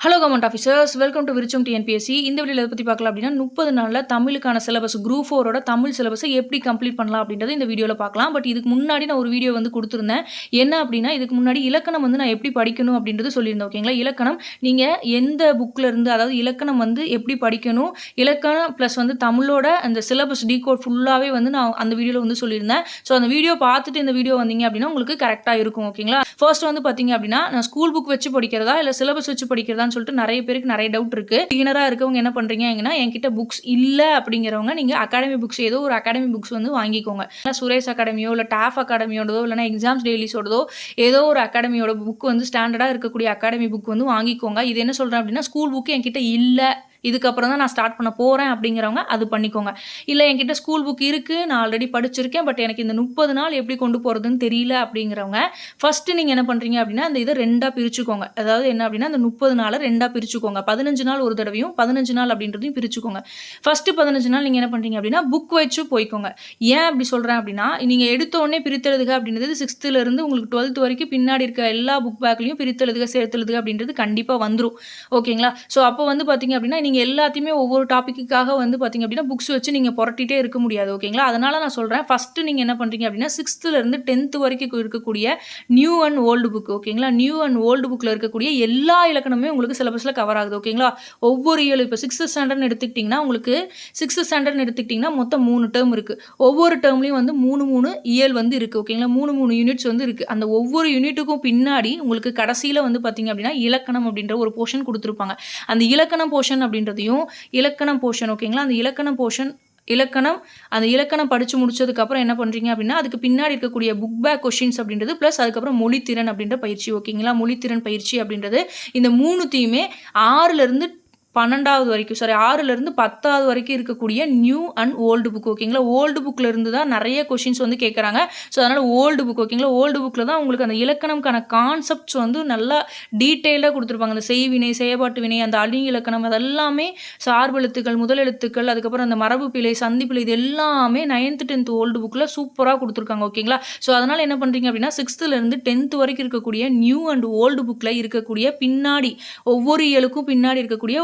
Hello government officers welcome to Virucham TNPSC இந்த வீடியோவில் எதை பற்றி பார்க்கலாம் அப்படின்னா முப்பது நாளில் தமிழுக்கான சிலபஸ் குரூப் ஃபோரோட தமிழ் சிலபஸை எப்படி கம்ப்ளீட் பண்ணலாம் அப்படின்றத இந்த வீடியோவில் பார்க்கலாம். பட் இதுக்கு முன்னாடி நான் ஒரு வீடியோ வந்து கொடுத்துருந்தேன். என்ன அப்படின்னா இதுக்கு முன்னாடி இலக்கணம் வந்து நான் எப்படி படிக்கணும் அப்படின்றது சொல்லியிருந்தேன் ஓகேங்களா இலக்கணம் நீங்கள் எந்த புக்கில் இருந்து அதாவது இலக்கணம் வந்து எப்படி படிக்கணும் இலக்கணம் ப்ளஸ் வந்து தமிழோட அந்த சிலபஸ் டீகோட் ஃபுல்லாகவே வந்து நான் அந்த வீடியோவில் வந்து சொல்லியிருந்தேன். ஸோ அந்த வீடியோ பார்த்துட்டு இந்த வீடியோ வந்தீங்க அப்படின்னா உங்களுக்கு கரெக்டாக இருக்கும் ஓகேங்களா ஃபர்ஸ்ட் வந்து பார்த்தீங்க அப்படின்னா நான் ஸ்கூல் புக் வச்சு படிக்கிறதா இல்லை சிலபஸ் வச்சு படிக்கிறதா படிக்கிறதான்னு சொல்லிட்டு நிறைய பேருக்கு நிறைய டவுட் இருக்கு. பிகினராக இருக்கவங்க என்ன பண்ணுறீங்கன்னா என்கிட்ட புக்ஸ் இல்லை அப்படிங்கிறவங்க நீங்கள் அகாடமி புக்ஸ் ஏதோ ஒரு அகாடமி புக்ஸ் வந்து வாங்கிக்கோங்க. சுரேஷ் அகாடமியோ இல்லை டாஃப் அகாடமியோடதோ இல்லைனா எக்ஸாம்ஸ் டெய்லிஸோடதோ ஏதோ ஒரு அகாடமியோட புக் வந்து ஸ்டாண்டர்டாக இருக்கக்கூடிய அகாடமி புக் வந்து வாங்கிக்கோங்க. இது என்ன சொல்கிறேன் அப்படின்னா ஸ்கூல் புக் என்கிட்ட இல்லை இதுக்கப்புறம் தான் நான் ஸ்டார்ட் பண்ண போகிறேன் அப்படிங்கிறவங்க அது பண்ணிக்கோங்க. இல்லை என்கிட்ட ஸ்கூல் புக் இருக்குது நான் ஆல்ரெடி படிச்சிருக்கேன் பட் எனக்கு இந்த முப்பது நாள் எப்படி கொண்டு போகிறதுன்னு தெரியல அப்படிங்கிறவங்க ஃபஸ்ட்டு நீங்கள் என்ன பண்ணுறீங்க அப்படின்னா அந்த இதை ரெண்டாக பிரிச்சுக்கோங்க. அதாவது என்ன அப்படின்னா அந்த முப்பது நாளை ரெண்டாக பிரிச்சுக்கோங்க. பதினஞ்சு நாள் ஒரு தடவையும் பதினஞ்சு நாள் அப்படின்றதையும் பிரிச்சுக்கோங்க. ஃபஸ்ட்டு பதினஞ்சு நாள் நீங்கள் என்ன பண்ணுறீங்க அப்படின்னா புக் வச்சு போய்க்கோங்க. ஏன் அப்படி சொல்கிறேன் அப்படின்னா நீங்கள் எடுத்த உடனே பிரித்தெழுதுக அப்படின்றது சிக்ஸ்த்துலேருந்து உங்களுக்கு டுவெல்த் வரைக்கும் பின்னாடி இருக்க எல்லா புக் பேக்லையும் பிரித்தெழுதுக சேர்த்தெழுதுக அப்படின்றது கண்டிப்பாக வந்துடும் ஓகேங்களா ஸோ அப்போ வந்து பார்த்தீங்க அப்படின்னா நீங்கள் எல்லாத்தையுமே ஒவ்வொரு டாப்பிக்குக்காக வந்து பார்த்திங்க அப்படின்னா புக்ஸ் வச்சு நீங்கள் புரட்டிகிட்டே இருக்க முடியாது ஓகேங்களா அதனால் நான் சொல்கிறேன் ஃபஸ்ட்டு நீங்கள் என்ன பண்ணுறீங்க அப்படின்னா சிக்ஸ்த்துலேருந்து டென்த்து வரைக்கும் இருக்கக்கூடிய நியூ அண்ட் ஓல்டு புக் ஓகேங்களா நியூ அண்ட் ஓல்டு புக்கில் இருக்கக்கூடிய எல்லா இலக்கணமே உங்களுக்கு சிலபஸில் கவர் ஆகுது ஓகேங்களா ஒவ்வொரு இயல் இப்போ சிக்ஸ்த்து ஸ்டாண்டர்ட்னு எடுத்துக்கிட்டிங்கன்னா உங்களுக்கு சிக்ஸ்த்து ஸ்டாண்டர்ட்னு எடுத்துக்கிட்டிங்கன்னா மொத்தம் மூணு டேர்ம் இருக்குது ஒவ்வொரு டேர்ம்லேயும் வந்து மூணு மூணு இயல் வந்து இருக்குது ஓகேங்களா மூணு மூணு யூனிட்ஸ் வந்து இருக்குது அந்த ஒவ்வொரு யூனிட்டுக்கும் பின்னாடி உங்களுக்கு கடைசியில் வந்து பார்த்தீங்க அப்படின்னா இலக்கணம் அப்படின்ற ஒரு போர்ஷன் கொடுத்துருப்பாங்க. அந்த இலக்கணம் போர்ஷன் அப்படின்னு அப்படின்றதையும் இலக்கணம் போர்ஷன் ஓகேங்களா அந்த இலக்கணம் போர்ஷன் இலக்கணம் அந்த இலக்கணம் படித்து முடிச்சதுக்கப்புறம் என்ன பண்ணுறீங்க அப்படின்னா அதுக்கு பின்னாடி இருக்கக்கூடிய புக் பேக் கொஷின்ஸ் அப்படின்றது ப்ளஸ் அதுக்கப்புறம் மொழித்திறன் அப்படின்ற பயிற்சி ஓகேங்களா மொழித்திறன் பயிற்சி அப்படின்றது இந்த மூணுத்தையுமே ஆறுலேருந்து பன்னெண்டாவது வரைக்கும் சாரி ஆறுலேருந்து பத்தாவது வரைக்கும் இருக்கக்கூடிய நியூ அண்ட் ஓல்டு புக் ஓகேங்களா ஓல்டு புக்கில் இருந்து தான் நிறைய கொஷின்ஸ் வந்து கேட்குறாங்க ஸோ அதனால் ஓல்டு புக் ஓகேங்களா ஓல்டு புக்கில் தான் உங்களுக்கு அந்த இலக்கணம்க்கான கான்செப்ட்ஸ் வந்து நல்லா டீட்டெயிலாக கொடுத்துருப்பாங்க. அந்த செய்வினை செயற்பாட்டு வினை அந்த அணி இலக்கணம் அதெல்லாமே சார்பெழுத்துக்கள் முதல் எழுத்துக்கள் அதுக்கப்புறம் அந்த மரபு பிழை சந்தி பிழை இது எல்லாமே நைன்த்து டென்த் ஓல்டு புக்கில் சூப்பராக கொடுத்துருக்காங்க ஓகேங்களா ஸோ அதனால் என்ன பண்ணுறீங்க அப்படின்னா சிக்ஸ்த்துலேருந்து டென்த்து வரைக்கும் இருக்கக்கூடிய நியூ அண்ட் ஓல்டு புக்கில் இருக்கக்கூடிய பின்னாடி ஒவ்வொரு இயலுக்கும் பின்னாடி இருக்கக்கூடிய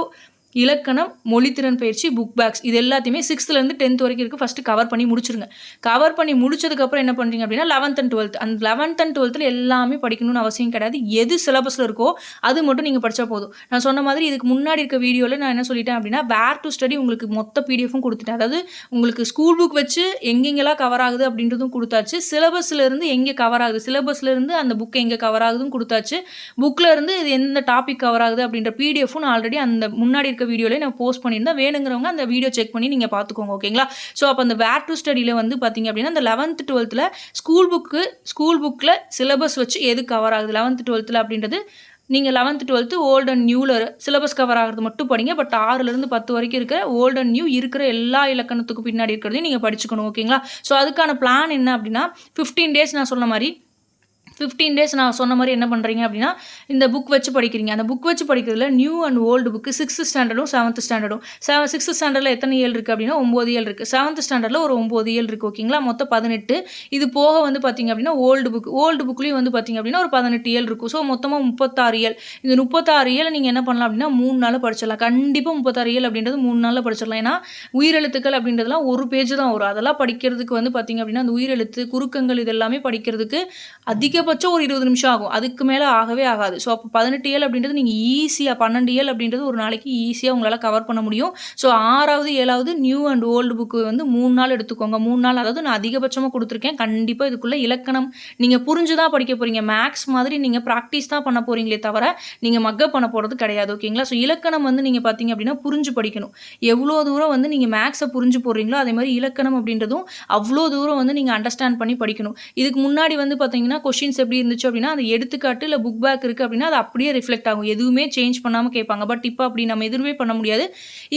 இலக்கணம் மொழித்திறன் பயிற்சி புக் பேக்ஸ் இது எல்லாத்தையுமே சிக்ஸ்த்துலேருந்து டென்த் வரைக்கும் இருக்குது ஃபஸ்ட்டு கவர் பண்ணி முடிச்சிருங்க. கவர் பண்ணி முடிச்சதுக்கப்புறம் என்ன பண்ணுறீங்க அப்படின்னா லெவன்த் அண்ட் டுவெல்த் அந்த லெவன்த் அண்ட் டுவெல்த்தில் எல்லாமே படிக்கணும்னு அவசியம் கிடையாது. எது சிலபஸில் இருக்கோ அது மட்டும் நீங்கள் படித்தா போதும். நான் சொன்ன மாதிரி இதுக்கு முன்னாடி இருக்க வீடியோவில் நான் என்ன சொல்லிட்டேன் அப்படின்னா வேர் டு ஸ்டடி உங்களுக்கு மொத்த பிடிஎஃபும் கொடுத்துட்டேன். அதாவது உங்களுக்கு ஸ்கூல் புக் வச்சு எங்கெங்கெல்லாம் கவர் ஆகுது அப்படின்றதும் கொடுத்தாச்சு. சிலபஸ்லேருந்து எங்கே கவர் ஆகுது? சிலபஸ்லேருந்து அந்த புக் எங்கே கவர் ஆகுதுன்னு கொடுத்தாச்சு. புக்கில் இருந்து இது எந்த டாபிக் கவர் ஆகுது அப்படின்ற பிடிஎஃபும் நான் ஆல்ரெடி அந்த முன்னாடி இருக்க வீடியோலேயே நான் போஸ்ட் பண்ணியிருந்தேன் வேணுங்கிறவங்க அந்த வீடியோ செக் பண்ணி நீங்கள் பார்த்துக்கோங்க ஓகேங்களா ஸோ அப்போ அந்த வேர் டு ஸ்டடியில் வந்து பார்த்தீங்க அப்படின்னா அந்த லெவன்த் டுவெல்த்தில் ஸ்கூல் புக்கு ஸ்கூல் புக்கில் சிலபஸ் வச்சு எது கவர் ஆகுது? லெவன்த் டுவெல்த்தில் அப்படின்றது நீங்கள் லெவன்த் டுவெல்த்து ஓல்டு அண்ட் நியூவில் சிலபஸ் கவர் ஆகிறது மட்டும் படிங்க. பட் ஆறுலேருந்து பத்து வரைக்கும் இருக்கிற ஓல்டு அண்ட் நியூ இருக்கிற எல்லா இலக்கணத்துக்கும் பின்னாடி இருக்கிறதையும் நீங்கள் படிச்சுக்கணும் ஓகேங்களா ஸோ அதுக்கான பிளான் என்ன அப்படின்னா ஃபிஃப்டீன் டேஸ் நான் சொன்ன மாதிரி ஃபிஃப்டீன் டேஸ் நான் சொன்ன மாதிரி என்ன பண்ணுறீங்க அப்படின்னா இந்த புக் வச்சு படிக்கிறீங்க. அந்த புக் வச்சு படிக்கிறதுல new and old book sixth ஸ்டாண்டர்டும் seventh ஸ்டாண்டர்டும் செவன் சிக்ஸ்த் ஸ்டாண்டர்டில் எத்தனை ஏழு இருக்குது அப்படின்னா ஒம்பது ஏழு இருக்குது செவன்த் ஸ்டாண்டர்டில் ஒரு ஒம்பது ஏழு இருக்குது ஓகேங்களா மொத்தம் பதினெட்டு. இது போக வந்து பார்த்திங்க அப்படின்னா ஓல்டு புக் ஓல்டு புக்லேயும் வந்து பார்த்திங்க அப்படின்னா ஒரு பதினெட்டு ஏழு இருக்கும். ஸோ மொத்தமாக முப்பத்தாறு ஏழு இந்த முப்பத்தாறு இயல் நீங்கள் என்ன பண்ணலாம் அப்படின்னா மூணு நாளில் படிச்சிடலாம். கண்டிப்பாக முப்பத்தாறு ஏழு அப்படின்றது மூணு நாளில் படிச்சிடலாம். ஏன்னா உயிரெழுத்துக்கள் அப்படின்றதுலாம் ஒரு பேஜ் தான் வரும். அதெல்லாம் படிக்கிறதுக்கு வந்து பார்த்திங்க அப்படின்னா அந்த உயிரெழுத்து குறுக்கங்கள் இதெல்லாமே படிக்கிறதுக்கு அதிக அதிகபட்சம் ஒரு இருபது நிமிஷம் ஆகும். அதுக்கு மேலே ஆகவே ஆகாது. ஸோ அப்போ பதினெட்டு ஏழு அப்படின்றது நீங்கள் ஈஸியாக பன்னெண்டு ஏழு அப்படின்றது ஒரு நாளைக்கு ஈஸியாக உங்களால் கவர் பண்ண முடியும். ஸோ ஆறாவது ஏழாவது நியூ அண்ட் ஓல்டு புக்கு வந்து மூணு நாள் எடுத்துக்கோங்க. மூணு நாள் அதாவது நான் அதிகபட்சமாக கொடுத்துருக்கேன். கண்டிப்பாக இதுக்குள்ளே இலக்கணம். நீங்கள் புரிஞ்சு தான் படிக்க போகிறீங்க மேக்ஸ் மாதிரி நீங்கள் ப்ராக்டிஸ் தான் பண்ண போகிறீங்களே தவிர நீங்கள் மக்கப் பண்ண போகிறது கிடையாது. ஓகேங்களா ஸோ இலக்கணம் வந்து நீங்கள் பார்த்தீங்க அப்படின்னா புரிஞ்சு படிக்கணும். எவ்வளோ தூரம் வந்து நீங்கள் மேக்ஸை புரிஞ்சு போடுறீங்களோ அதே மாதிரி இலக்கணம் அப்படின்றதும் அவ்வளோ தூரம் வந்து நீங்கள் அண்டர்ஸ்டாண்ட் பண்ணி படிக்கணும். இதுக்கு முன்னாடி வந்து பார்த்தீங்கன்னா கொஷின்ஸ் எப்படி இருந்துச்சு அப்படின்னா அந்த எடுத்துக்காட்டு இல்லை புக் பேக் இருக்குது அப்படின்னா அது அப்படியே ரிஃப்ளெக்ட் ஆகும். எதுவுமே சேஞ்ச் பண்ணாமல் கேட்பாங்க. பட் இப்போ அப்படி நம்ம எதுவுமே பண்ண முடியாது.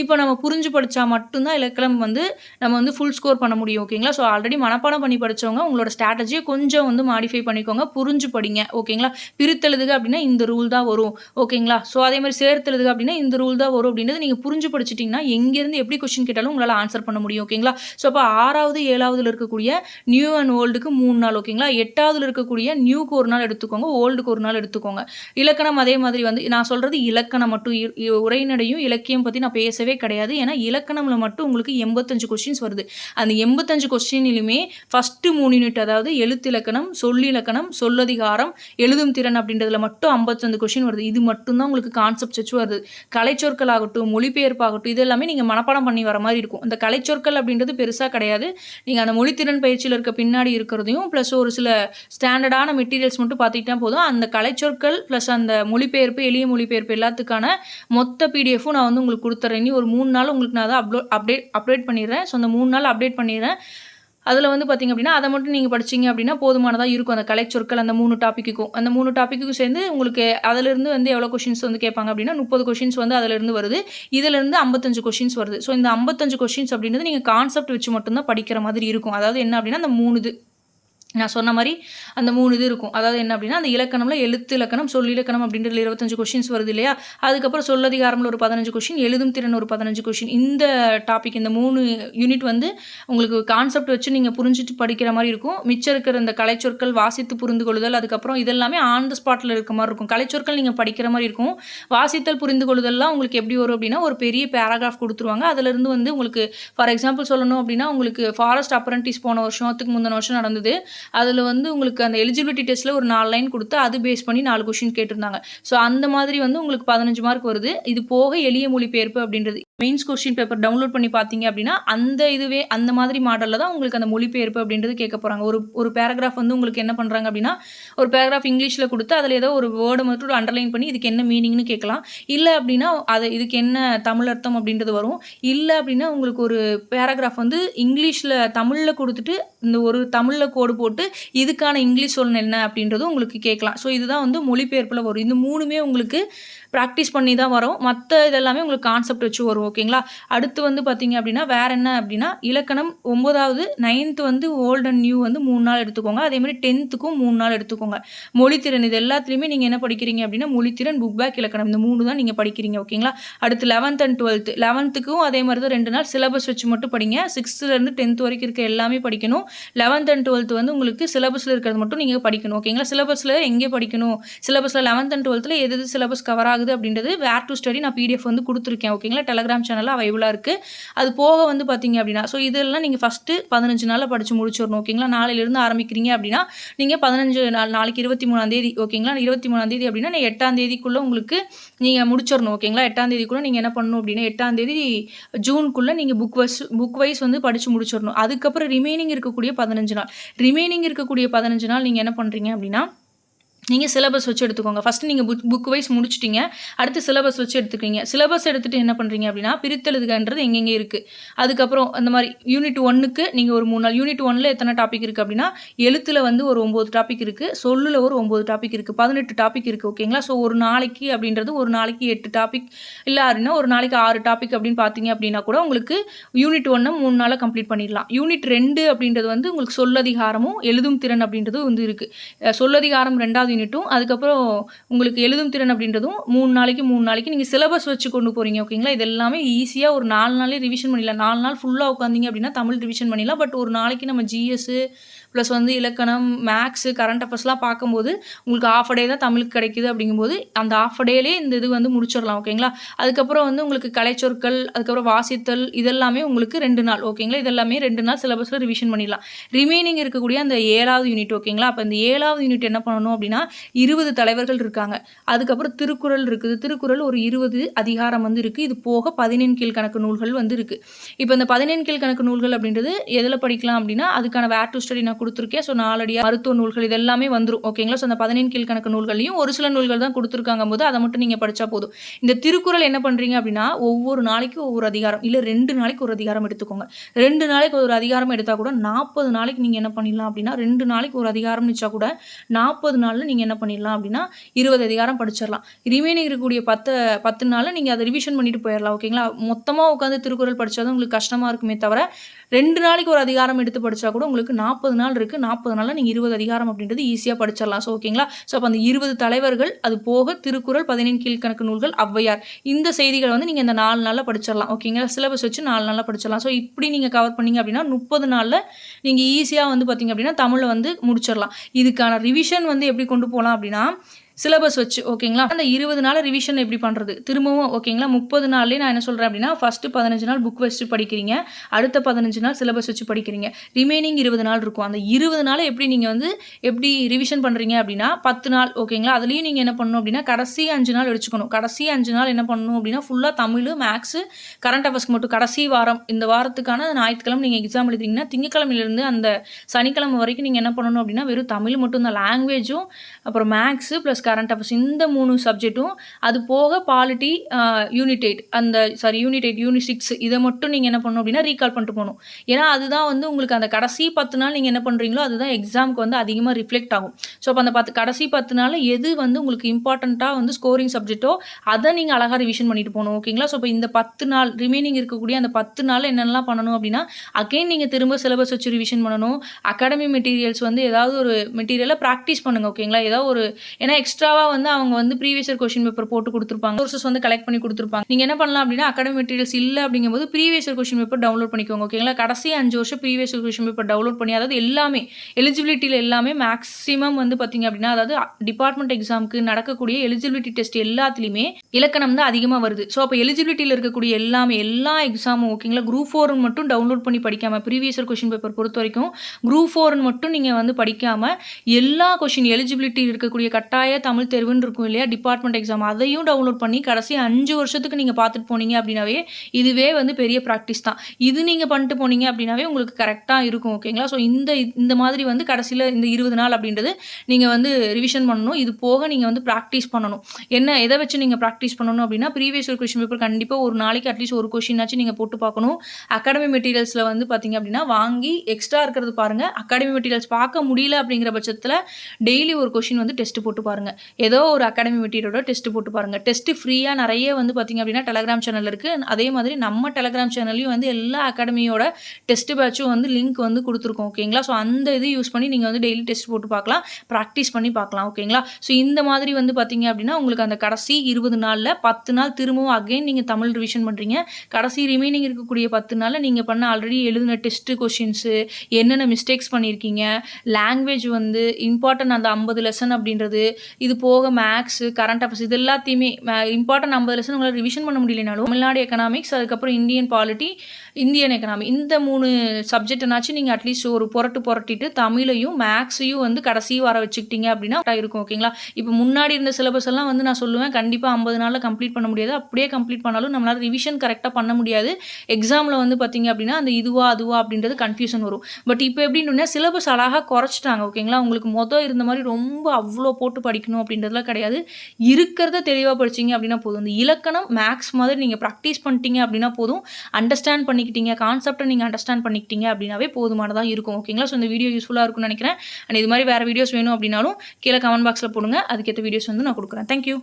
இப்போ நம்ம புரிஞ்சு படித்தா மட்டும்தான் இலக்கணம் வந்து நம்ம வந்து ஃபுல் ஸ்கோர் பண்ண முடியும் ஓகேங்களா ஸோ ஆல்ரெடி மனப்பாடம் பண்ணி படித்தவங்க உங்களோட ஸ்ட்ராட்டஜியை கொஞ்சம் வந்து மாடிஃபை பண்ணிக்கோங்க. புரிஞ்சு படிங்க ஓகேங்களா பிரித்தெழுதுக அப்படின்னா இந்த ரூல் தான் வரும் ஓகேங்களா ஸோ அதே மாதிரி சேர்த்தெழுதுக அப்படின்னா இந்த ரூல் தான் வரும் அப்படின்றது நீங்கள் புரிஞ்சு படிச்சிட்டிங்கன்னா எங்கேருந்து எப்படி கொஸ்டின் கேட்டாலும் உங்களால் ஆன்சர் பண்ண முடியும் ஓகேங்களா ஸோ அப்போ ஆறாவது ஏழாவதுல இருக்கக்கூடிய நியூ அண்ட் ஓல்டுக்கு மூணு நாள் ஓகேங்களா எட்டாவதுல இருக்கக்கூடிய நியூக்கு ஒரு நாள் எடுத்துக்கோங்க ஓல்டுக்கு ஒரு நாள் எடுத்துக்கோங்க. இலக்கணம் அதே மாதிரி வந்து நான் சொல்கிறது இலக்கணம் மட்டும் இ- உரைநடையும் இலக்கியம் பற்றி நான் பேசவே கிடையாது. ஏன்னா இலக்கணமில் மட்டும் உங்களுக்கு எண்பத்தஞ்சு கொஸ்டின்ஸ் வருது. அந்த எண்பத்தஞ்சு கொஸ்டினிலுமே ஃபஸ்ட்டு மூணு யூனிட் அதாவது எழுத்திலக்கணம் சொல்லிலக்கணம் சொல்லதிகாரம் எழுதும் திறன் அப்படின்றதுல மட்டும் ஐம்பத்தஞ்சு கொஸ்டின் வருது. இது மட்டும்தான் உங்களுக்கு கான்செப்ட் வச்சு வருது. கலைச்சொற்கள் ஆகட்டும் மொழிபெயர்ப்பாகட்டும் இது எல்லாமே நீங்கள் மனப்பாடம் பண்ணி வர மாதிரி இருக்கும். இந்த கலைச்சொற்கள் அப்படின்றது பெருசாக கிடையாது. நீங்கள் அந்த மொழித்திறன் பயிற்சியில் இருக்க பின்னாடி இருக்கிறதையும் ப்ளஸ் ஒரு சில ஸ்டாண்டர்டான மெட்டீரியல்ஸ் மட்டும் பார்த்துக்கிட்டா போதும். அந்த கலைச்சொற்கள் ப்ளஸ் அந்த மொழிபெயர்ப்பு எளிய மொழிபெயர்ப்பு எல்லாத்துக்கான மொத்த பிடிஎஃப்பும் நான் வந்து உங்களுக்கு கொடுத்துட்றேன் இனி ஒரு மூணு நாள் உங்களுக்கு நான் அதை அப்லோட் அப்டேட் அப்டேட் பண்ணிடுறேன். ஸோ அந்த மூணு நாள் அப்டேட் பண்ணிடுறேன். அதில் வந்து பார்த்திங்க அப்படின்னா அதை மட்டும் நீங்கள் படிச்சீங்க அப்படின்னா போதுமானதாக இருக்கும் அந்த கலைச்சொற்கள் அந்த மூணு டாப்பிக்குக்கும் அந்த மூணு டாப்பிக்குக்கும் சேர்ந்து உங்களுக்கு அதிலிருந்து வந்து எவ்வளோ கொஷின்ஸ் வந்து கேட்பாங்க அப்படின்னா முப்பது கொஷின்ஸ் வந்து அதிலிருந்து வருது. இதிலிருந்து ஐம்பத்தஞ்சு கொஷின்ஸ் வருது. ஸோ இந்த ஐம்பத்தஞ்சு கொஷின்ஸ் அப்படின்றது நீங்கள் கான்செப்ட் வச்சு மட்டும்தான் படிக்கிற மாதிரி இருக்கும். அதாவது என்ன அப்படின்னா அந்த மூணு இது நான் சொன்ன மாதிரி அந்த மூணு இது இருக்கும். அதாவது என்ன அப்படின்னா அந்த இலக்கணம்ல எழுத்து இலக்கணம் சொல் இலக்கணம் அப்படின்றது இருபத்தஞ்சு கொஷின்ஸ் வருது இல்லையா? அதுக்கப்புறம் சொல்லதிகாரம்ல ஒரு பதினஞ்சு கொஷின் எழுதும் திறன் ஒரு பதினஞ்சு கொஷின் இந்த டாபிக் இந்த மூணு யூனிட் வந்து உங்களுக்கு கான்செப்ட் வச்சு நீங்கள் புரிஞ்சுட்டு படிக்கிற மாதிரி இருக்கும். மிச்சம் இருக்கிற இந்த கலைச்சொற்கள் வாசித்து புரிந்து கொள்ளுதல் அதுக்கப்புறம் இதெல்லாமே ஆன் த ஸ்பாட்டில் இருக்க மாதிரி இருக்கும். கலைச்சொற்கள் நீங்கள் படிக்கிற மாதிரி இருக்கும். வாசித்தல் புரிந்து கொள்ளுதல்லாம் உங்களுக்கு எப்படி வரும் அப்படின்னா ஒரு பெரிய பேராகிராஃப் கொடுத்துருவாங்க. அதுலேருந்து வந்து உங்களுக்கு ஃபார் எக்ஸாம்பிள் சொல்லணும் அப்படின்னா உங்களுக்கு ஃபாரஸ்ட் அப்ரண்டிஸ் போன வருஷத்துக்கு முந்தின வருஷம் நடந்தது. அதில் வந்து உங்களுக்கு அந்த எலிஜிபிலிட்டி டெஸ்ட்டில் ஒரு நாலு லைன் கொடுத்து அது பேஸ் பண்ணி நாலு கொஷின் கேட்டிருந்தாங்க. ஸோ அந்த மாதிரி வந்து உங்களுக்கு பதினஞ்சு மார்க் வருது. இது போக எளிய மொழிபெயர்ப்பு அப்படின்றது மெயின்ஸ் கொஸ்டின் பேப்பர் டவுன்லோட் பண்ணி பார்த்தீங்க அப்படின்னா அந்த இதுவே அந்த மாதிரி மாடலில் தான் உங்களுக்கு அந்த மொழிபெயர்ப்பு அப்படின்றது கேட்க போகிறாங்க ஒரு ஒரு பேராகிராஃப் வந்து உங்களுக்கு என்ன பண்ணுறாங்க அப்படின்னா ஒரு பேராகிராஃப் இங்கிலீஷில் கொடுத்து அதில் ஏதோ ஒரு வேர்டு மட்டும் அண்டர்லைன் பண்ணி இதுக்கு என்ன மீனிங்னு கேட்கலாம். இல்லை அப்படின்னா அது இதுக்கு என்ன தமிழ் அர்த்தம் அப்படின்றது வரும். இல்லை அப்படின்னா உங்களுக்கு ஒரு பேராகிராஃப் வந்து இங்கிலீஷில் தமிழில் கொடுத்துட்டு இந்த ஒரு தமிழில் கோடு போட்டு இதுக்கான இங்கிலீஷ் சொல்லணும் என்ன அப்படின்றதும் உங்களுக்கு கேட்கலாம். ஸோ இதுதான் வந்து மொழிபெயர்ப்பில் வரும். இந்த மூணுமே உங்களுக்கு ப்ராக்டிஸ் பண்ணி தான் வரும். மற்ற இதெல்லாமே உங்களுக்கு கான்செப்ட் வச்சு வரும் ஓகேங்களா அடுத்து வந்து பார்த்தீங்க அப்படின்னா வேற என்ன அப்படின்னா இலக்கணம் ஒன்பதாவது நைன்த்து வந்து ஓல்டு அண்ட் நியூ வந்து மூணு நாள் எடுத்துக்கோங்க. அதே மாதிரி டென்த்துக்கும் மூணு நாள் எடுத்துக்கோங்க. மொழித்திறன் இது எல்லாத்துலேயுமே நீங்கள் என்ன படிக்கிறீங்க அப்படின்னா மொழித்திறன் புக் பேக் இலக்கணம் இந்த மூணு தான் நீங்கள் படிக்கிறீங்க ஓகேங்களா அடுத்து லெவன்த் அண்ட் டுவெல்த்து லெவன்த்துக்கும் அதே மாதிரி தான் ரெண்டு நாள் சிலபஸ் வச்சு மட்டும் படிங்க. சிக்ஸ்த்துலேருந்து டென்த் வரைக்கும் இருக்க எல்லாமே படிக்கணும். லெவன்த் அண்ட் டுவெல்த் வந்து உங்களுக்கு சிலபஸில் இருக்கிறது மட்டும் நீங்கள் படிக்கணும் ஓகேங்களா சிலபஸில் எங்கே படிக்கணும்? சிலபஸில் லெவன்த் அண்ட் டுவெல்த்தில் எது எது சிலபஸ் கவர் ஆகுது அப்படின்றது வேர் டு ஸ்டடி நான் பிடிஎஃப் வந்து கொடுத்துருக்கேன் ஓகேங்களா டெலகிராம் சேனலில் அவைலபிளாக இருக்குது அது போக வந்து பார்த்தீங்க அப்படின்னா ஸோ இதெல்லாம் நீங்கள் ஃபஸ்ட்டு பதினஞ்சு நாளில் படித்து முடிச்சிடணும் ஓகேங்களா நாளையிலேருந்து ஆரம்பிக்கிறீங்க அப்படின்னா நீங்கள் பதினஞ்சு நாள் நாளைக்கு இருபத்தி மூணாந்தேதி ஓகேங்களா இருபத்தி மூணாந்தேதி அப்படின்னா நான் எட்டாம் தேதிக்குள்ளே உங்களுக்கு நீங்கள் முடிச்சிடணும் ஓகேங்களா எட்டாம் தேதிக்குள்ளே நீங்கள் என்ன பண்ணணும் அப்படின்னா எட்டாம் தேதி ஜூனுக்குள்ளே நீங்கள் புக் வைஸ் புக் வைஸ் வந்து படித்து முடிச்சிடணும். அதுக்கப்புறம் ரிமைனிங் இருக்கக்கூடிய பதினஞ்சு நாள். ரிமைனிங் இருக்கக்கூடிய பதினஞ்சு நாள் நீங்கள் என்ன பண்ணுறீங்க அப்படின்னா நீங்கள் சிலபஸ் வச்சு எடுத்துக்கோங்க. ஃபஸ்ட்டு நீங்கள் புக் புக் வைஸ் முடிச்சிட்டிங்க. அடுத்து சிலபஸ் வச்சு எடுத்துக்கிறீங்க. சிலபஸ் எடுத்துகிட்டு என்ன பண்ணுறீங்க அப்படின்னா பிரித்தெழுதுகன்றது எங்கெங்கே இருக்குது அதுக்கப்புறம் அந்த மாதிரி யூனிட் ஒன்றுக்கு நீங்கள் ஒரு மூணு நாள் யூனிட் ஒன்னில் எத்தனை டாபிக் இருக்குது அப்படின்னா எழுத்தில் வந்து ஒரு ஒம்பது டாபிக் இருக்குது சொல்லில் ஒரு ஒம்பது டாபிக் இருக்குது பதினெட்டு டாபிக் இருக்குது ஓகேங்களா ஸோ ஒரு நாளைக்கு அப்படின்றது ஒரு நாளைக்கு எட்டு டாபிக் இல்லை அப்படின்னா ஒரு நாளைக்கு ஆறு டாபிக் அப்படின்னு பார்த்தீங்க அப்படின்னா கூட உங்களுக்கு யூனிட் ஒன்றை மூணு நாளில் கம்ப்ளீட் பண்ணிடலாம். யூனிட் ரெண்டு அப்படின்றது வந்து உங்களுக்கு சொல்லதிகாரமும் எழுதும் திறன் அப்படின்றது வந்து இருக்குது சொல்லதிகாரம் ரெண்டாவது மினிட்டும் அதுக்கப்புறம் உங்களுக்கு எழுதும் திறன் அப்படின்றதும் மூணு நாளைக்கு மூணு நாளைக்கு நீங்கள் சிலபஸ் வச்சு கொண்டு போகிறீங்க ஓகேங்களா இது எல்லாமே ஈஸியாக ஒரு நாலு நாளே ரிவிஷன் பண்ணிடலாம். நாலு நாள் ஃபுல்லாக உட்காந்திங்க அப்படின்னா தமிழ் ரிவிஷன் பண்ணிடலாம். பட் ஒரு நாளைக்கு நம்ம ஜிஎஸ்ஸு ப்ளஸ் வந்து இலக்கணம் மேக்ஸு கரண்ட் அஃபேர்ஸ்லாம் பார்க்கும்போது உங்களுக்கு ஆஃப் டே தான் தமிழுக்கு கிடைக்குது அப்படிங்கும்போது அந்த ஆஃப் டேலே இந்த இது வந்து முடிச்சிடலாம் ஓகேங்களா அதுக்கப்புறம் வந்து உங்களுக்கு கலைச்சொற்கள் அதுக்கப்புறம் வாசித்தல் இதெல்லாமே உங்களுக்கு ரெண்டு நாள் ஓகேங்களா இதெல்லாமே ரெண்டு நாள் சிலபஸில் ரிவிஷன் பண்ணிடலாம். ரிமைனிங் இருக்கக்கூடிய அந்த ஏழாவது யூனிட் ஓகேங்களா அப்போ இந்த ஏழாவது யூனிட் என்ன பண்ணணும் அப்படின்னா இருபது தலைவர்கள் இருக்காங்க. அதுக்கப்புறம் திருக்குறள் இருக்குது. திருக்குறள் ஒரு இருபது அதிகாரம் வந்து இருக்குது இது போக பதினெண் கீழ்கணக்கு நூல்கள் வந்து இருக்குது இப்போ இந்த பதினெண் கீழ்கணக்கு நூல்கள் அப்படின்றது எதில் படிக்கலாம் அப்படின்னா அதுக்கான வேர் டு ஸ்டடி கொடுத்துருக்கேன். ஸோ நாலடியாக மருத்துவ நூல்கள் இது எல்லாமே வந்துடும் ஓகேங்களா ஸோ அந்த பதினெண் கீழ்கணக்கு நூல்களையும் ஒரு சில நூல்கள் தான் கொடுத்துருக்காங்க போது அதை மட்டும் நீங்கள் படித்தா போதும். இந்த திருக்குறள் என்ன பண்ணுறீங்க அப்படின்னா ஒவ்வொரு நாளைக்கு ஒவ்வொரு அதிகாரம் இல்லை ரெண்டு நாளைக்கு ஒரு அதிகாரம் எடுத்துக்கோங்க. ரெண்டு நாளைக்கு ஒரு அதிகாரம் எடுத்தால் கூட நாற்பது நாளைக்கு நீங்கள் என்ன பண்ணிடலாம் அப்படின்னா ரெண்டு நாளைக்கு ஒரு அதிகாரம் வச்சா கூட நாற்பது நாளில் நீங்கள் என்ன பண்ணிடலாம் அப்படின்னா இருபது அதிகாரம் படிச்சிடலாம். ரிமைனிங் இருக்கக்கூடிய பத்து பத்து நாளில் நீங்கள் அதை ரிவிஷன் பண்ணிட்டு போயிடலாம். ஓகேங்களா மொத்தமாக உட்காந்து திருக்குறள் படித்தாதான் உங்களுக்கு கஷ்டமாக இருக்குமே தவிர ரெண்டு நாளைக்கு ஒரு அதிகாரம் எடுத்து படித்தா கூட உங்களுக்கு நாற்பது நாள் நாள் இருக்குது நாற்பது நாளில் நீங்கள் இருபது அதிகாரம் அப்படின்றது ஈஸியாக படிச்சிடலாம். ஸோ ஓகேங்களா ஸோ அப்போ அந்த இருபது தலைவர்கள் அது போக திருக்குறள் பதினெண் கீழ்கணக்கு நூல்கள் ஔவையார். இந்த செய்திகளை வந்து நீங்கள் இந்த நாலு நாளில் படிச்சிடலாம். ஓகேங்களா சிலபஸ் வச்சு நாலு நாளில் படிச்சிடலாம். ஸோ இப்படி நீங்கள் கவர் பண்ணீங்க அப்படின்னா முப்பது நாளில் நீங்கள் ஈஸியாக வந்து பார்த்தீங்க அப்படின்னா தமிழை வந்து முடிச்சிடலாம். இதுக்கான ரிவிஷன் வந்து எப்படி கொண்டு போகலாம் அப்படின்னா சிலபஸ் வச்சு ஓகேங்களா? அந்த இருபது நாள் ரிவிஷன் எப்படி பண்ணுறது திரும்பவும் ஓகேங்களா? முப்பது நாள்லேயே நான் என்ன சொல்கிறேன் அப்படின்னா ஃபஸ்ட்டு பதினஞ்சு நாள் புக் வச்சு படிக்கிறீங்க. அடுத்த பதினஞ்சு நாள் சிலபஸ் வச்சு படிக்கிறீங்க. ரிமைனிங் இருபது நாள் இருக்கும். அந்த இருபது நாள் எப்படி நீங்கள் வந்து எப்படி ரிவிஷன் பண்ணுறீங்க அப்படின்னா பத்து நாள் ஓகேங்களா? அதுலேயும் நீங்கள் என்ன பண்ணணும் அப்படின்னா கடைசி அஞ்சு நாள் வச்சுக்கணும் கடைசி அஞ்சு நாள் என்ன பண்ணணும் அப்படின்னா ஃபுல்லாக தமிழ் மேக்ஸு கரண்ட் அஃபேர்ஸ்க்கு மட்டும். கடைசி வாரம் இந்த வாரத்துக்கான ஞாயிற்றுக்கிழமை நீங்கள் எக்ஸாம் எழுதிங்கன்னா திங்கக்கிழமையிலேருந்து அந்த சனிக்கிழமை வரைக்கும் நீங்கள் என்ன பண்ணணும் அப்படின்னா வெறும் தமிழ் மட்டும் தான் லாங்குவேஜும் அப்புறம் மேக்ஸு ப்ளஸ் கரண்ட் அஃபேர்ஸ் இந்த மூணு சப்ஜெக்ட்டும் அது போக பாலிட்டி யூனிட் எயிட் அந்த sorry unit eight unit six இதை மட்டும் நீங்கள் என்ன பண்ணணும் அப்படின்னா ரீகால் பண்ணிட்டு போகணும். ஏன்னா அதுதான் வந்து உங்களுக்கு அந்த கடைசி பத்து நாள் நீங்கள் என்ன பண்ணுறீங்களோ அதுதான் எக்ஸாமுக்கு வந்து அதிகமாக ரிஃப்ளெக்ட் ஆகும். ஸோ அப்போ அந்த பத்து கடைசி பத்து நாள் எது வந்து உங்களுக்கு இம்பார்ட்டண்ட்டாக வந்து ஸ்கோரிங் சப்ஜெக்ட்டோ அதை நீங்கள் அழகாக ரிவிஷன் பண்ணிட்டு போகணும் ஓகேங்களா ஸோ இப்போ இந்த பத்து நாள் ரிமைனிங் இருக்கக்கூடிய அந்த பத்து நாள் என்னென்னலாம் பண்ணணும் அப்படின்னா அகைன் நீங்கள் திரும்ப சிலபஸ் வச்சு ரிவிஷன் பண்ணணும். அகாடமி மெட்டீரியல்ஸ் வந்து ஏதாவது ஒரு மெட்டீரியலை ப்ராக்டிஸ் பண்ணுங்கள் ஓகேங்களா ஏதாவது ஒரு ஏன்னா எக்ஸ் எக்ஸ்ட்ராவாக வந்து அவங்க வந்து ப்ரீவியஸ் இயர் கொஷின் பேப்பர் போட்டு கொடுத்துருப்பாங்க. சோர்சஸ் வந்து கலெக்ட் பண்ணி கொடுத்துருப்பாங்க. நீங்கள் என்ன பண்ணலாம் அப்படின்னா அகாடமி மெட்டீரியல்ஸ் இல்லை அப்படிங்கும்போது previous year question paper download பண்ணிக்கோங்க ஓகேங்களா கடைசி அஞ்சு வருஷம் previous year question paper download பண்ணி அதாவது எல்லாமே எலிஜிபிலிட்டியில் எல்லாமே மேக்ஸிமம் வந்து பார்த்தீங்க அப்படின்னா அதாவது டிபார்ட்மெண்ட் எக்ஸாமுக்கு நடக்கக்கூடிய எலிஜிபிலிட்டி டெஸ்ட் எல்லாத்துலேயுமே இலக்கணம் தான் அதிகமாக வருது. ஸோ அப்போ எலிஜிபிலிட்டியில் இருக்கக்கூடிய எல்லாமே எல்லா எக்ஸாமும் ஓகேங்களா குரூப் ஃபோர்னு மட்டும் டவுன்லோட் பண்ணி படிக்காமல் ப்ரீவியஸ் இயர் கொஷின் பேப்பர் பொறுத்த வரைக்கும் குரூப் ஃபோர்னு மட்டும் நீங்கள் வந்து படிக்காமல் எல்லா கொஷின் எலிஜிபிலிட்டி இருக்கக்கூடிய கட்டாய தமிழ் தேர்வுன்னு இருக்கும் இல்லையா? டிபார்ட்மெண்ட் எக்ஸாம் அதையும் டவுன்லோட் பண்ணி கடைசி அஞ்சு வருஷத்துக்கு நீங்கள் பார்த்துட்டு போனீங்க அப்படின்னாவே இதுவே வந்து பெரிய ப்ராக்டிஸ் தான். இது நீங்கள் பண்ணிட்டு போனீங்க அப்படின்னாவே உங்களுக்கு கரெக்டாக இருக்கும் ஓகேங்களா ஸோ இந்த இந்த மாதிரி வந்து கடைசியில் இந்த இருபது நாள் அப்படின்றது நீங்கள் வந்து ரிவிஷன் பண்ணணும். இது போக நீங்கள் வந்து ப்ராக்டிஸ் பண்ணணும். என்ன எதை வச்சு நீங்கள் ப்ராக்டிஸ் பண்ணணும் அப்படின்னா ப்ரீவியஸ் ஒரு கொஷின் பேப்பர் கண்டிப்பாக ஒரு நாளைக்கு அட்லீஸ்ட் ஒரு கொஷினாச்சும் நீங்கள் போட்டு பார்க்கணும். அகாடமி மெட்டீரியல்ஸில் வந்து பார்த்தீங்க அப்படின்னா வாங்கி எக்ஸ்ட்ரா இருக்கிறது பாருங்கள் அகாடமி மெட்டீரியல்ஸ் பார்க்க முடியல அப்படிங்கிற பட்சத்தில் டெய்லி ஒரு கொஷின் வந்து டெஸ்ட் போட்டு பாருங்கள் ஏதோ ஒரு அகாடமி மெட்டீரியலோட டெஸ்ட் போட்டு பாருங்கள் டெஸ்ட்டு ஃப்ரீயாக நிறைய வந்து பார்த்திங்க அப்படின்னா டெலகிராம் சேனல் இருக்குது அதே மாதிரி நம்ம டெலகிராம் சேனல்லையும் வந்து எல்லா அகாடமியோட டெஸ்ட் பேட்சும் வந்து லிங்க் வந்து கொடுத்துருக்கோம். ஓகேங்களா ஸோ அந்த இது யூஸ் பண்ணி நீங்கள் வந்து டெய்லி டெஸ்ட் போட்டு பார்க்கலாம் ப்ராக்டிஸ் பண்ணி பார்க்கலாம் ஓகேங்களா ஸோ இந்த மாதிரி வந்து பார்த்திங்க அப்படின்னா உங்களுக்கு அந்த கடைசி இருபது நாளில் பத்து நாள் திரும்பவும் அகைன் நீங்கள் தமிழ் ரிவிஷன் பண்ணுறீங்க கடைசி ரிமைனிங் இருக்கக்கூடிய பத்து நாளில் நீங்கள் பண்ண ஆல்ரெடி எழுதின டெஸ்ட்டு கொஷின்ஸு என்னென்ன மிஸ்டேக்ஸ் பண்ணியிருக்கீங்க லாங்குவேஜ் வந்து இம்பார்ட்டன்ட் அந்த ஐம்பது லெசன் அப்படின்றது இது போக மேக்ஸு கரண்ட் அஃபேர்ஸ் இது எல்லாத்தையுமே இம்பார்ட்டன்ட் ஐம்பது லெசன் உங்களால் ரிவிஷன் பண்ண முடியலனாலும் தமிழ்நாடு எக்கனாமிக்ஸ் அதுக்கப்புறம் இந்தியன் பாலிட்டி இந்தியன் எக்கனாமி இந்த மூணு சப்ஜெக்ட்னாச்சும் நீங்கள் அட்லீஸ்ட் ஒரு புரட்டு புரட்டிட்டு தமிழையும் மேக்ஸையும் வந்து கடைசி வர வச்சுக்கிட்டீங்க அப்படின்னா இருக்கும் ஓகேங்களா இப்போ முன்னாடி இருந்த சிலபஸ் எல்லாம் வந்து நான் சொல்லுவேன் கண்டிப்பாக ஐம்பது நாளில் கம்ப்ளீட் பண்ண முடியாது. அப்படியே கம்ப்ளீட் பண்ணாலும் நம்மளால் ரிவிஷன் கரெக்டாக பண்ண முடியாது. எக்ஸாமில் வந்து பார்த்தீங்க அப்படின்னா அந்த இதுவா அதுவா அப்படின்றது கன்ஃபியூஷன் வரும். பட் இப்போ எப்படின்னு சிலபஸ் அழகாக குறைச்சிட்டாங்க ஓகேங்களா உங்களுக்கு மொதல் இருந்த மாதிரி ரொம்ப அவ்வளோ போட்டு படிக்கணும் அப்படின்றதுலாம் கிடையாது. இருக்கிறத தெளிவாக படிச்சீங்க அப்படின்னா போதும். இந்த இலக்கணம் மேக்ஸ் மாதிரி நீங்கள் ப்ராக்டிஸ் பண்ணிட்டீங்க அப்படின்னா போதும். அண்டர்ஸ்டாண்ட் பண்ணிக்கிட்டீங்க கான்செப்டை நீங்கள் அண்டர்ஸ்டாண்ட் பண்ணிக்கிட்டீங்க அப்படின்னாவே போதுமானதாக இருக்கும். ஓகேங்களா ஸோ இந்த வீடியோ யூஸ்ஃபுல்லாக இருக்கும்னு நினைக்கிறேன். அண்ட் இது மாதிரி வேறு வீடியோஸ் வேணும் அப்படின்னாலும் கீழே கமெண்ட் பாக்ஸில் போடுங்க. அதுக்கேற்ற வீடியோஸ் வந்து நான் கொடுக்குறேன். தேங்க்யூ